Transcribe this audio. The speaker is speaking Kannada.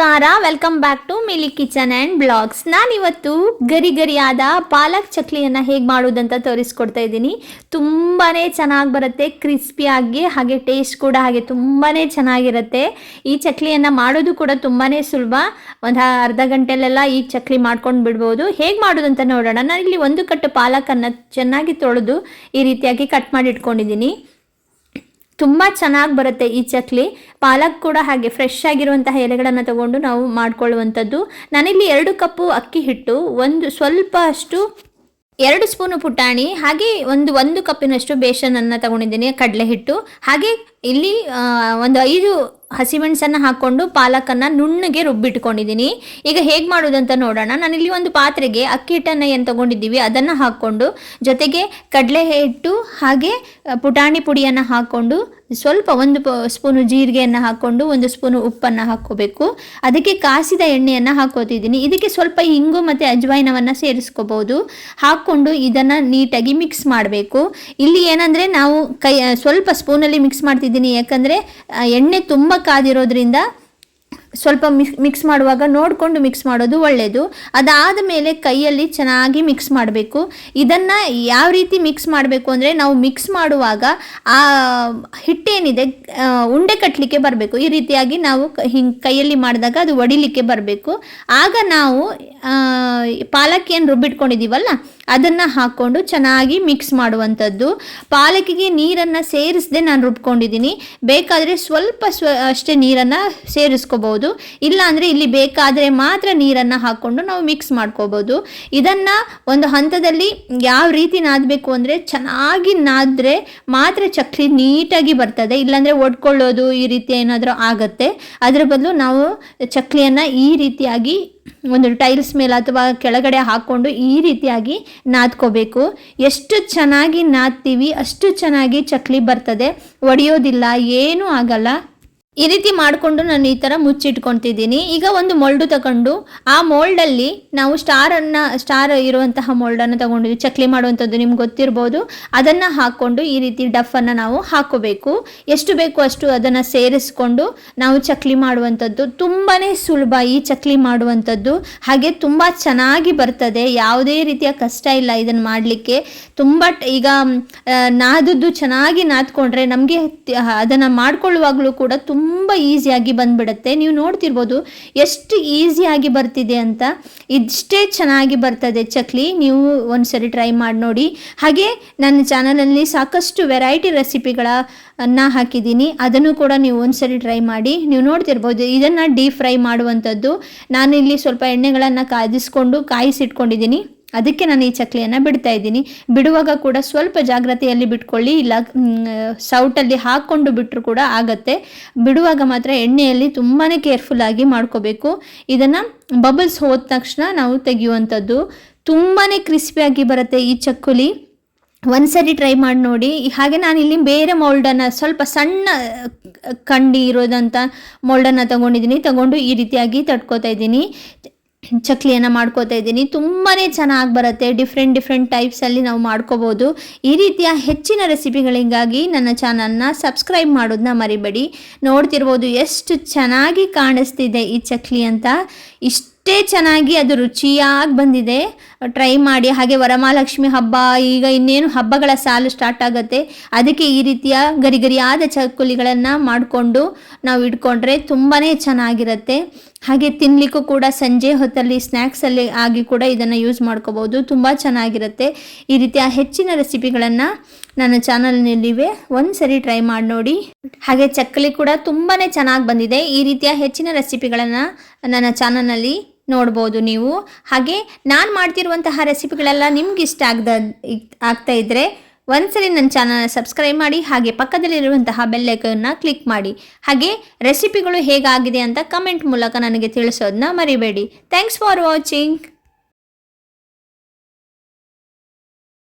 ನಮಸ್ಕಾರ welcome back to Mili kitchen and blogs ನಾನಿವತ್ತು ಗರಿ ಗರಿಯಾದ ಪಾಲಕ್ ಚಕ್ಲಿಯನ್ನು ಹೇಗೆ ಮಾಡೋದಂತ ತೋರಿಸ್ಕೊಡ್ತಾ ಇದ್ದೀನಿ. ತುಂಬಾ ಚೆನ್ನಾಗಿ ಬರುತ್ತೆ ಕ್ರಿಸ್ಪಿಯಾಗಿ ಹಾಗೆ ಟೇಸ್ಟ್ ಕೂಡ ಹಾಗೆ ತುಂಬಾ ಚೆನ್ನಾಗಿರುತ್ತೆ. ಈ ಚಕ್ಲಿಯನ್ನು ಮಾಡೋದು ಕೂಡ ತುಂಬಾ ಸುಲಭ. ಒಂದು ಅರ್ಧ ಗಂಟೆಲೆಲ್ಲ ಈ ಚಕ್ಲಿ ಮಾಡ್ಕೊಂಡು ಬಿಡ್ಬೋದು. ಹೇಗೆ ಮಾಡೋದಂತ ನೋಡೋಣ. ನಾನು ಇಲ್ಲಿ ಒಂದು ಕಟ್ಟು ಪಾಲಕನ್ನು ಚೆನ್ನಾಗಿ ತೊಳೆದು ಈ ರೀತಿಯಾಗಿ ಕಟ್ ಮಾಡಿ ಇಟ್ಕೊಂಡಿದ್ದೀನಿ ತುಂಬ ಚೆನ್ನಾಗಿ ಬರುತ್ತೆ ಈ ಚಕ್ಲಿ. ಪಾಲಕ್ ಕೂಡ ಹಾಗೆ ಫ್ರೆಶ್ ಆಗಿರುವಂತಹ ಎಲೆಗಳನ್ನು ತಗೊಂಡು ನಾವು ಮಾಡ್ಕೊಳ್ಳುವಂಥದ್ದು. ನಾನಿಲ್ಲಿ ಎರಡು ಕಪ್ಪು ಅಕ್ಕಿ ಹಿಟ್ಟು, ಒಂದು ಸ್ವಲ್ಪ ಅಷ್ಟು ಎರಡು ಸ್ಪೂನು ಪುಟಾಣಿ, ಹಾಗೆ ಒಂದು ಒಂದು ಕಪ್ಪಿನಷ್ಟು ಬೇಸನನ್ನು ತಗೊಂಡಿದ್ದೀನಿ ಕಡಲೆ ಹಿಟ್ಟು ಹಾಗೆ ಇಲ್ಲಿ ಒಂದು ಐದು ಹಸಿಮೆಣಸನ್ನು ಹಾಕ್ಕೊಂಡು ಪಾಲಕನ್ನು ನುಣ್ಣಗೆ ರುಬ್ಬಿಟ್ಕೊಂಡಿದ್ದೀನಿ. ಈಗ ಹೇಗೆ ಮಾಡೋದಂತ ನೋಡೋಣ. ನಾನಿಲ್ಲಿ ಒಂದು ಪಾತ್ರೆಗೆ ಅಕ್ಕಿ ಹಿಟ್ಟನ್ನು ಏನು ತಗೊಂಡಿದ್ದೀವಿ, ಅದನ್ನು ಹಾಕ್ಕೊಂಡು ಜೊತೆಗೆ ಕಡಲೆ ಹಿಟ್ಟು ಹಾಗೆ ಪುಟಾಣಿ ಪುಡಿಯನ್ನು ಹಾಕ್ಕೊಂಡು ಸ್ವಲ್ಪ ಒಂದು ಸ್ಪೂನು ಜೀರಿಗೆಯನ್ನು ಹಾಕ್ಕೊಂಡು ಒಂದು ಸ್ಪೂನು ಉಪ್ಪನ್ನು ಹಾಕ್ಕೋಬೇಕು. ಅದಕ್ಕೆ ಕಾಸಿದ ಎಣ್ಣೆಯನ್ನು ಹಾಕೋತಿದ್ದೀನಿ ಇದಕ್ಕೆ ಸ್ವಲ್ಪ ಇಂಗು ಮತ್ತು ಅಜ್ವಾಯಿನವನ್ನು ಸೇರಿಸ್ಕೋಬೋದು. ಹಾಕ್ಕೊಂಡು ಇದನ್ನು ನೀಟಾಗಿ ಮಿಕ್ಸ್ ಮಾಡಬೇಕು. ಇಲ್ಲಿ ಏನಂದರೆ ನಾವು ಕೈ ಸ್ವಲ್ಪ ಸ್ಪೂನಲ್ಲಿ ಮಿಕ್ಸ್ ಮಾಡ್ತಿದ್ದೀನಿ. ಯಾಕಂದರೆ ಎಣ್ಣೆ ತುಂಬ ಕಾದಿರೋದ್ರಿಂದ ಸ್ವಲ್ಪ ಮಿಕ್ಸ್ ಮಾಡುವಾಗ ನೋಡಿಕೊಂಡು ಮಿಕ್ಸ್ ಮಾಡೋದು ಒಳ್ಳೆಯದು ಅದಾದ ಮೇಲೆ ಕೈಯಲ್ಲಿ ಚೆನ್ನಾಗಿ ಮಿಕ್ಸ್ ಮಾಡಬೇಕು. ಇದನ್ನು ಯಾವ ರೀತಿ ಮಿಕ್ಸ್ ಮಾಡಬೇಕು ಅಂದರೆ ನಾವು ಮಿಕ್ಸ್ ಮಾಡುವಾಗ ಆ, ಹಿಟ್ಟೇನಿದೆ ಉಂಡೆ ಕಟ್ಟಲಿಕ್ಕೆ ಬರಬೇಕು. ಈ ರೀತಿಯಾಗಿ ನಾವು ಹಿಂಗೆ ಕೈಯಲ್ಲಿ ಮಾಡಿದಾಗ ಅದು ಒಡಿಲಿಕ್ಕೆ ಬರಬೇಕು. ಆಗ ನಾವು ಪಾಲಕ್ಕಿಯನ್ನು ರುಬ್ಬಿಟ್ಕೊಂಡಿದ್ದೀವಲ್ಲ ಅದನ್ನು ಹಾಕ್ಕೊಂಡು ಚೆನ್ನಾಗಿ ಮಿಕ್ಸ್ ಮಾಡುವಂಥದ್ದು. ಪಾಲಕಿಗೆ ನೀರನ್ನು ಸೇರಿಸದೆ ನಾನು ರುಬ್ಕೊಂಡಿದ್ದೀನಿ. ಬೇಕಾದರೆ ಸ್ವಲ್ಪ ಸ್ವ, ಅಷ್ಟೇ ನೀರನ್ನು ಸೇರಿಸ್ಕೋಬೋದು ಇಲ್ಲಾಂದರೆ ಇಲ್ಲಿ ಬೇಕಾದರೆ ಮಾತ್ರ ನೀರನ್ನು ಹಾಕ್ಕೊಂಡು ನಾವು ಮಿಕ್ಸ್ ಮಾಡ್ಕೋಬೋದು ಇದನ್ನು ಒಂದು ಹಂತದಲ್ಲಿ ಯಾವ ರೀತಿ ನಾದಬೇಕು ಅಂದರೆ ಚೆನ್ನಾಗಿ ನಾದ್ರೆ ಮಾತ್ರ ಚಕ್ಲಿ ನೀಟಾಗಿ ಬರ್ತದೆ. ಇಲ್ಲಾಂದರೆ ಒಡ್ಕೊಳ್ಳೋದು ಈ ರೀತಿ ಏನಾದರೂ ಆಗುತ್ತೆ. ಅದರ ಬದಲು ನಾವು ಚಕ್ಲಿಯನ್ನು ಈ ರೀತಿಯಾಗಿ ಒಂದು ಟೈಲ್ಸ್ ಮೇಲೆ ಅಥವಾ ಕೆಳಗಡೆ ಹಾಕ್ಕೊಂಡು ಈ ರೀತಿಯಾಗಿ ನಾದ್ಕೋಬೇಕು. ಎಷ್ಟು ಚೆನ್ನಾಗಿ ನಾದ್ತೀವಿ, ಅಷ್ಟು ಚೆನ್ನಾಗಿ ಚಕ್ಲಿ ಬರ್ತದೆ, ಒಡೆಯೋದಿಲ್ಲ, ಏನೂ ಆಗಲ್ಲ. ಈ ರೀತಿ ಮಾಡಿಕೊಂಡು ನಾನು ಈ ಥರ ಮುಚ್ಚಿಟ್ಕೊತಿದ್ದೀನಿ ಈಗ ಒಂದು ಮೊಲ್ಡು ತಗೊಂಡು ಆ ಮೋಲ್ಡಲ್ಲಿ ನಾವು ಸ್ಟಾರನ್ನು ಸ್ಟಾರ್ ಇರುವಂತಹ ಮೋಲ್ಡನ್ನು ತಗೊಂಡಿದ್ವಿ. ಚಕ್ಲಿ ಮಾಡುವಂಥದ್ದು ನಿಮ್ಗೆ ಗೊತ್ತಿರ್ಬೋದು. ಅದನ್ನು ಹಾಕ್ಕೊಂಡು ಈ ರೀತಿ ಡಫನ್ನು ನಾವು ಹಾಕೋಬೇಕು. ಎಷ್ಟು ಬೇಕು ಅಷ್ಟು ಅದನ್ನು ಸೇರಿಸ್ಕೊಂಡು ನಾವು ಚಕ್ಲಿ ಮಾಡುವಂಥದ್ದು. ತುಂಬಾ ಸುಲಭ ಈ ಚಕ್ಲಿ ಮಾಡುವಂಥದ್ದು. ಹಾಗೆ ತುಂಬ ಚೆನ್ನಾಗಿ ಬರ್ತದೆ. ಯಾವುದೇ ರೀತಿಯ ಕಷ್ಟ ಇಲ್ಲ ಇದನ್ನು ಮಾಡಲಿಕ್ಕೆ. ತುಂಬ ಈಗ ನಾದದ್ದು ಚೆನ್ನಾಗಿ ನಾದ್ಕೊಂಡ್ರೆ ನಮಗೆ ಅದನ್ನು ಮಾಡ್ಕೊಳ್ಳುವಾಗಲೂ ಕೂಡ ತುಂಬ ಈಸಿಯಾಗಿ ಬಂದ್ಬಿಡುತ್ತೆ. ನೀವು ನೋಡ್ತಿರ್ಬೋದು ಎಷ್ಟು ಈಸಿಯಾಗಿ ಬರ್ತಿದೆ ಅಂತ. ಇಷ್ಟೇ ಚೆನ್ನಾಗಿ ಬರ್ತದೆ ಚಕ್ಲಿ. ನೀವು ಒಂದ್ಸರಿ ಟ್ರೈ ಮಾಡಿ ನೋಡಿ. ಹಾಗೆ ನನ್ನ ಚಾನಲಲ್ಲಿ ಸಾಕಷ್ಟು ವೆರೈಟಿ ರೆಸಿಪಿಗಳ ಅನ್ನ ಹಾಕಿದ್ದೀನಿ. ಅದನ್ನು ಕೂಡ ನೀವು ಒಂದ್ಸರಿ ಟ್ರೈ ಮಾಡಿ. ನೀವು ನೋಡ್ತಿರ್ಬೋದು ಇದನ್ನು ಡೀಪ್ ಫ್ರೈ ಮಾಡುವಂಥದ್ದು. ಇಲ್ಲಿ ಸ್ವಲ್ಪ ಎಣ್ಣೆಗಳನ್ನು ಕಾದಿಸ್ಕೊಂಡು ಕಾಯಿಸಿಟ್ಕೊಂಡಿದ್ದೀನಿ. ಅದಕ್ಕೆ ನಾನು ಈ ಚಕ್ಲಿಯನ್ನು ಬಿಡ್ತಾ ಇದ್ದೀನಿ. ಬಿಡುವಾಗ ಕೂಡ ಸ್ವಲ್ಪ ಜಾಗ್ರತೆಯಲ್ಲಿ ಬಿಟ್ಕೊಳ್ಳಿ, ಇಲ್ಲ ಸೌಟಲ್ಲಿ ಹಾಕ್ಕೊಂಡು ಬಿಟ್ಟರು ಕೂಡ ಆಗತ್ತೆ. ಬಿಡುವಾಗ ಮಾತ್ರ ಎಣ್ಣೆಯಲ್ಲಿ ತುಂಬಾ ಕೇರ್ಫುಲ್ಲಾಗಿ ಮಾಡ್ಕೋಬೇಕು. ಇದನ್ನು ಬಬಲ್ಸ್ ಹೋದ ತಕ್ಷಣ ನಾವು ತೆಗೆಯುವಂಥದ್ದು. ತುಂಬಾ ಕ್ರಿಸ್ಪಿಯಾಗಿ ಬರುತ್ತೆ ಈ ಚಕ್ಕುಲಿ. ಒಂದ್ಸರಿ ಟ್ರೈ ಮಾಡಿ ನೋಡಿ. ಹಾಗೆ ನಾನು ಇಲ್ಲಿ ಬೇರೆ ಮೋಲ್ಡನ್ನು, ಸ್ವಲ್ಪ ಸಣ್ಣ ಕಂಡಿ ಇರೋದಂಥ ಮೋಲ್ಡನ್ನು ತಗೊಂಡಿದ್ದೀನಿ. ತಗೊಂಡು ಈ ರೀತಿಯಾಗಿ ತಟ್ಕೋತಾ ಇದ್ದೀನಿ. ಚಕ್ಲಿಯನ್ನು ಮಾಡ್ಕೋತಾ ಇದ್ದೀನಿ. ತುಂಬಾ ಚೆನ್ನಾಗಿ ಬರುತ್ತೆ. ಡಿಫ್ರೆಂಟ್ ಡಿಫ್ರೆಂಟ್ ಟೈಪ್ಸಲ್ಲಿ ನಾವು ಮಾಡ್ಕೋಬೋದು. ಈ ರೀತಿಯ ಹೆಚ್ಚಿನ ರೆಸಿಪಿಗಳಿಗಾಗಿ ನನ್ನ ಚಾನಲ್ನ ಸಬ್ಸ್ಕ್ರೈಬ್ ಮಾಡೋದನ್ನ ಮರಿಬೇಡಿ. ನೋಡ್ತಿರ್ಬೋದು ಎಷ್ಟು ಚೆನ್ನಾಗಿ ಕಾಣಿಸ್ತಿದೆ ಈ ಚಕ್ಲಿ ಅಂತ. ಇಷ್ಟೇ ಚೆನ್ನಾಗಿ ಅದು ರುಚಿಯಾಗಿ ಬಂದಿದೆ. ಟ್ರೈ ಮಾಡಿ, ಹಾಗೆ ವರಮಹಾಲಕ್ಷ್ಮಿ ಹಬ್ಬ, ಈಗ ಇನ್ನೇನು ಹಬ್ಬಗಳ ಸಾಲು ಸ್ಟಾರ್ಟ್ ಆಗುತ್ತೆ. ಅದಕ್ಕೆ ಈ ರೀತಿಯ ಗರಿಗರಿಯಾದ ಚಕ್ಕುಲಿಗಳನ್ನು ಮಾಡಿಕೊಂಡು ನಾವು ಇಟ್ಕೊಂಡ್ರೆ ತುಂಬಾ ಚೆನ್ನಾಗಿರುತ್ತೆ. ಹಾಗೆ ತಿನ್ನಲಿಕ್ಕೂ ಕೂಡ ಸಂಜೆ ಹೊತ್ತಲ್ಲಿ ಸ್ನ್ಯಾಕ್ಸಲ್ಲಿ ಆಗಿ ಕೂಡ ಇದನ್ನು ಯೂಸ್ ಮಾಡ್ಕೋಬೋದು. ತುಂಬ ಚೆನ್ನಾಗಿರುತ್ತೆ. ಈ ರೀತಿಯ ಹೆಚ್ಚಿನ ರೆಸಿಪಿಗಳನ್ನು ನನ್ನ ಚಾನಲ್ನಲ್ಲಿವೆ. ಒಂದು ಸರಿ ಟ್ರೈ ಮಾಡಿ ನೋಡಿ. ಹಾಗೆ ಚಕ್ಕಲಿ ಕೂಡ ತುಂಬಾ ಚೆನ್ನಾಗಿ ಬಂದಿದೆ. ಈ ರೀತಿಯ ಹೆಚ್ಚಿನ ರೆಸಿಪಿಗಳನ್ನು ನನ್ನ ಚಾನಲ್ನಲ್ಲಿ ನೋಡ್ಬೋದು ನೀವು. ಹಾಗೆ ನಾನು ಮಾಡ್ತಿರುವಂತಹ ರೆಸಿಪಿಗಳೆಲ್ಲ ನಿಮ್ಗೆ ಇಷ್ಟ ಆಗದ, ಆಗ್ತಾ ಇದ್ದರೆ ಒಂದ್ಸರಿ ನನ್ನ ಚಾನಲ್ನ ಸಬ್ಸ್ಕ್ರೈಬ್ ಮಾಡಿ, ಹಾಗೆ ಪಕ್ಕದಲ್ಲಿರುವಂತಹ ಬೆಲ್ಲೈಕನ್ನ ಕ್ಲಿಕ್ ಮಾಡಿ. ಹಾಗೆ ರೆಸಿಪಿಗಳು ಹೇಗಾಗಿದೆ ಅಂತ ಕಮೆಂಟ್ ಮೂಲಕ ನನಗೆ ತಿಳಿಸೋದನ್ನ ಮರಿಬೇಡಿ. Thanks for watching